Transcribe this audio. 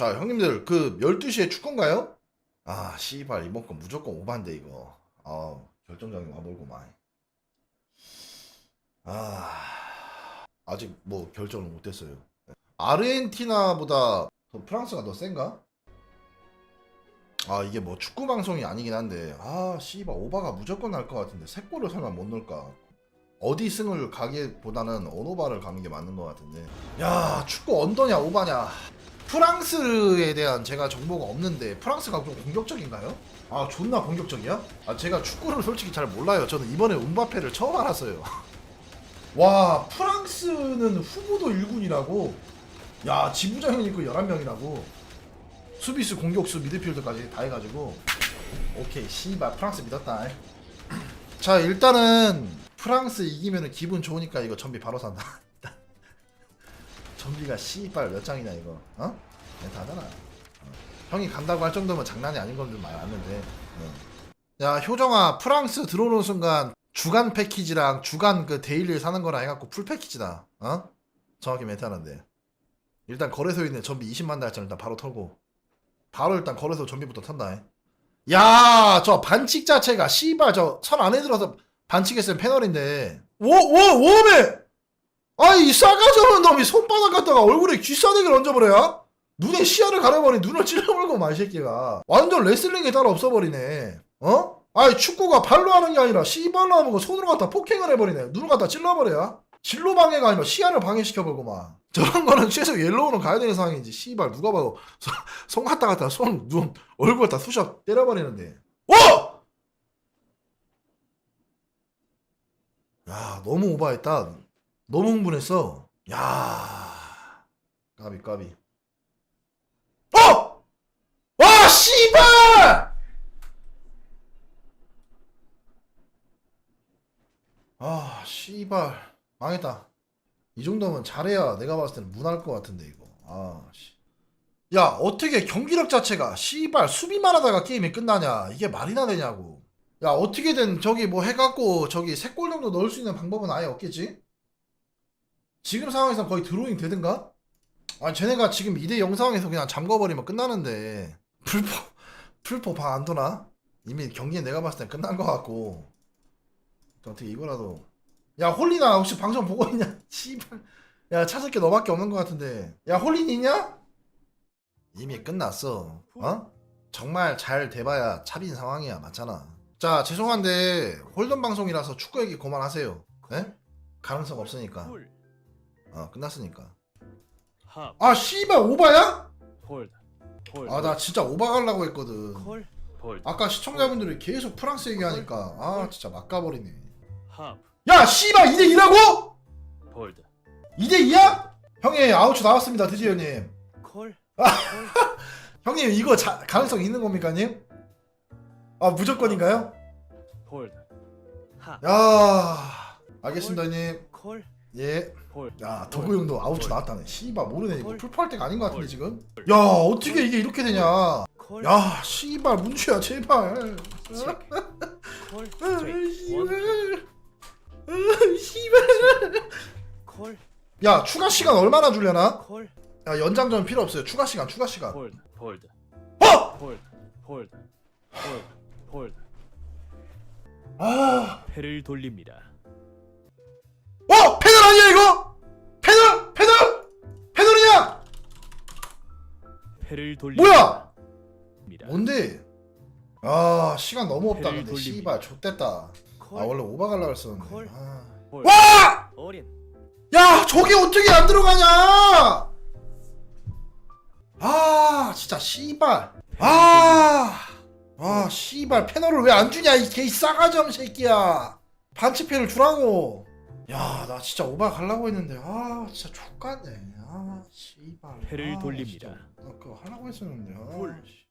자 형님들 그 12시에 축구인가요? 아 씨발 이번 건 무조건 오반데 이거. 아 결정적인 와볼고만. 아 아직 뭐 결정을 못했어요. 아르헨티나보다 더 프랑스가 더 센가? 아 이게 뭐 축구 방송이 아니긴 한데 아 씨발 오바가 무조건 날 것 같은데 세 골을 설마 못 넣을까? 어디 승을 가기보다는 언오바를 가는 게 맞는 것 같은데. 야 축구 언더냐 오바냐 프랑스에 대한 제가 정보가 없는데 프랑스가 좀 공격적인가요? 아 존나 공격적이야? 아 제가 축구를 솔직히 잘 몰라요. 저는 이번에 음바페를 처음 알았어요. 와 프랑스는 후보도 1군이라고? 야 지부장이 있고 11명이라고? 수비수 공격수 미드필더까지 다 해가지고. 오케이 씨발 프랑스 믿었다. 자 일단은 프랑스 이기면은 기분 좋으니까 이거 전비 바로 산다 전비가 씨발 몇 장이냐 이거. 어? 멘트 하잖아. 어. 형이 간다고 할 정도면 장난이 아닌 건줄 말 아는데. 어. 야 효정아 프랑스 들어오는 순간 주간 패키지랑 주간 그 데일리 사는 거랑 해갖고 풀 패키지다. 어? 정확히 멘트 하는데. 일단 거래소에 있는 전비 20만 달짜리 일단 바로 털고. 바로 일단 거래소 전비부터 턴다 야 저 반칙 자체가 씨발 저 선 안에 들어서 반칙했으면 패널인데. 워 워 워메 아이 싸가지 없는 놈이 손바닥 갖다가 얼굴에 쥐싸대기를 얹어버려야? 눈에 시야를 가려버린 눈을 찔러버리고 말 새끼가 완전 레슬링에 따라 없어버리네 어? 아이 축구가 발로 하는 게 아니라 씨발로 하는 거 손으로 갖다 폭행을 해버리네 눈을 갖다 찔러버려야? 진로 방해가 아니라 시야를 방해시켜버리고 막 저런 거는 최소 옐로우는 가야 되는 상황이지 씨발 누가 봐도 손- 손 갖다 갖다 손 눈 얼굴 다 쑤셔 때려버리는데 어! 야 너무 오바했다 너무 흥분했어 야 까비 까비. 어! 와 씨발! 아 씨발. 망했다. 이 정도면 잘해야 내가 봤을 때는 무난할 것 같은데 이거. 아 씨. 야 어떻게 경기력 자체가 씨발 수비만 하다가 게임이 끝나냐? 이게 말이나 되냐고. 야 어떻게든 저기 뭐 해갖고 저기 세 골 정도 넣을 수 있는 방법은 아예 없겠지? 지금 상황에서 거의 드로잉 되든가? 아니 쟤네가 지금 2대 0 상황에서 그냥 잠궈버리면 끝나는데 풀포 풀포 방안 도나? 이미 경기는 내가 봤을 땐 끝난 것 같고 어떻게 이거라도 야 홀리나 혹시 방송 보고 있냐? 씨발 야 찾을 게 너밖에 없는 것 같은데 야 홀린 있냐? 이미 끝났어 어? 정말 잘 돼봐야 차빈 상황이야 맞잖아 자 죄송한데 홀던 방송이라서 축구 얘기 그만하세요 네? 가능성 없으니까 홀, 어 끝났으니까. 합, 아 씨발 오바야? 홀드, 홀드, 아 나 진짜 오바 가려고 했거든. 콜, 홀드, 아까 시청자분들이 계속 프랑스 얘기하니까. 아 진짜 막가버리네. 합, 야 씨발 2대 2라고? 홀드, 2대 2야? 형님 아우츠 나왔습니다 드디어 형님. 콜, 형님 이거 자, 가능성 있는 겁니까 형님? 아 무조건인가요? 홀드, 야 알겠습니다 콜, 예. 홀드, 야 덕구 형도 아우츠 나왔다네. 씨발 모르네. 이거 헐. 풀파할 때가 아닌 것 같은데 헐. 지금? 야 어떻게 이게 이렇게 되냐? 콜, 야 씨발 문추야 제발. 체크, 콜, 아, 스트레이트, 원, 씨발 아, 씨발. 콜, 야 추가 시간 얼마나 주려나? 콜, 야 연장전 필요 없어요. 추가 시간 추가 시간. 홀드, 홀드, 어! 홀드, 홀드, 홀드, 홀드. 아. 패를 돌립니다. 패를 돌립니다. 뭐야? 뭔데? 아 시간 너무 없다 근데 돌립니다. 씨발 좆됐다 아 콜, 원래 오바 갈라 했었는데 콜. 아. 홀드, 와! 어린, 야 저게 어떻게 안 들어가냐 아 진짜 씨발 아! 아 씨발 패널을 왜 안 주냐 이 개 싸가지 없는 새끼야 반칙패를 주라고 야 나 진짜 오바 갈라고 했는데 아 진짜 족같네 아 씨발 패를 아, 돌립니다. 진짜. 나 그거 하려고 했었는데 아, 홀. 씨.